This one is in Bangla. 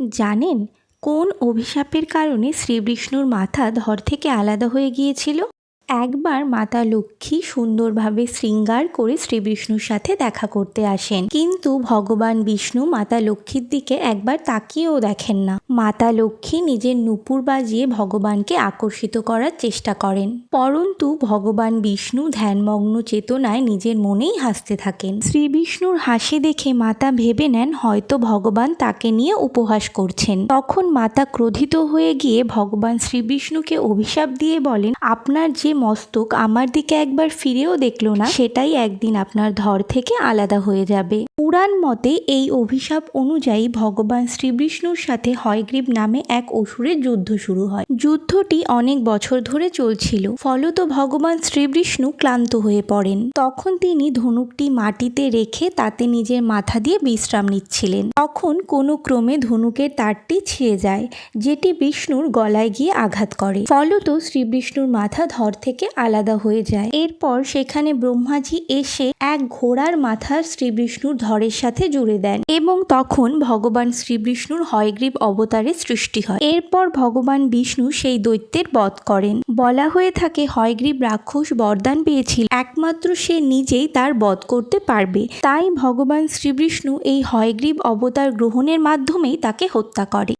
জানেন কোন অভিশাপের কারণে শ্রীবিষ্ণুর মাথা ধর থেকে আলাদা হয়ে গিয়েছিল? একবার মাতা লক্ষ্মী সুন্দরভাবে শৃঙ্গার করে শ্রীবিষ্ণুর সাথে দেখা করতে আসেন। কিন্তু ভগবান বিষ্ণু মাতা লক্ষ্মীর দিকে একবার তাকিয়েও দেখেন না। মাতা লক্ষ্মী নিজের নুপুর বাজিয়ে ভগবানকে আকর্ষিত করার চেষ্টা করেন। পরন্তু ভগবান বিষ্ণু ধ্যানমগ্ন চেতনায় নিজের মনেই হাসতে থাকেন। শ্রী বিষ্ণুর হাসি দেখে মাতা ভেবে নেন হয়তো ভগবান তাকে নিয়ে উপহাস করছেন। তখন মাতা ক্রোধিত হয়ে গিয়ে ভগবান শ্রীবিষ্ণুকে অভিশাপ দিয়ে বলেন, আপনার যে মস্তক আমার দিকে একবার ফিরেও দেখল না, সেটাই একদিন আপনার ধর থেকে আলাদা হয়ে যাবে। পুরাণ মতে এই অভিশাপ অনুযায়ী ভগবান শ্রীবিষ্ণুর সাথে হয়গ্রীব নামে এক অসুরের যুদ্ধ শুরু হয়। যুদ্ধটি অনেক বছর ধরে চলছিল। ফলত ভগবান শ্রীবিষ্ণু ক্লান্ত হয়ে পড়েন। তখন তিনি ধনুকটি মাটিতে রেখে তাতে নিজের মাথা দিয়ে বিশ্রাম নিচ্ছিলেন। তখন কোনো ক্রমে ধনুকের তারটি ছিঁড়ে যায়, যেটি বিষ্ণুর গলায় গিয়ে আঘাত করে। ফলত শ্রীবিষ্ণুর মাথা ধর থেকে আলাদা হয়ে যায়। এরপর সেখানে ব্রহ্মাজি এসে এক ঘোড়ার মাথা শ্রীবিষ্ণুর ধরের সাথে জুড়ে দেন এবং তখন ভগবান শ্রীবিষ্ণুর হয়গ্রীব অবতারের সৃষ্টি হয়। এরপর ভগবান বিষ্ণু সেই দৈত্যের বধ করেন। বলা হয়ে থাকে, হয়গ্রীব রাক্ষস বরদান পেয়েছিল। একমাত্র সে নিজেই তার বধ করতে পারবে। তাই ভগবান শ্রীবিষ্ণু এই হয়গ্রীব অবতার গ্রহণের মাধ্যমেই তাকে হত্যা করে।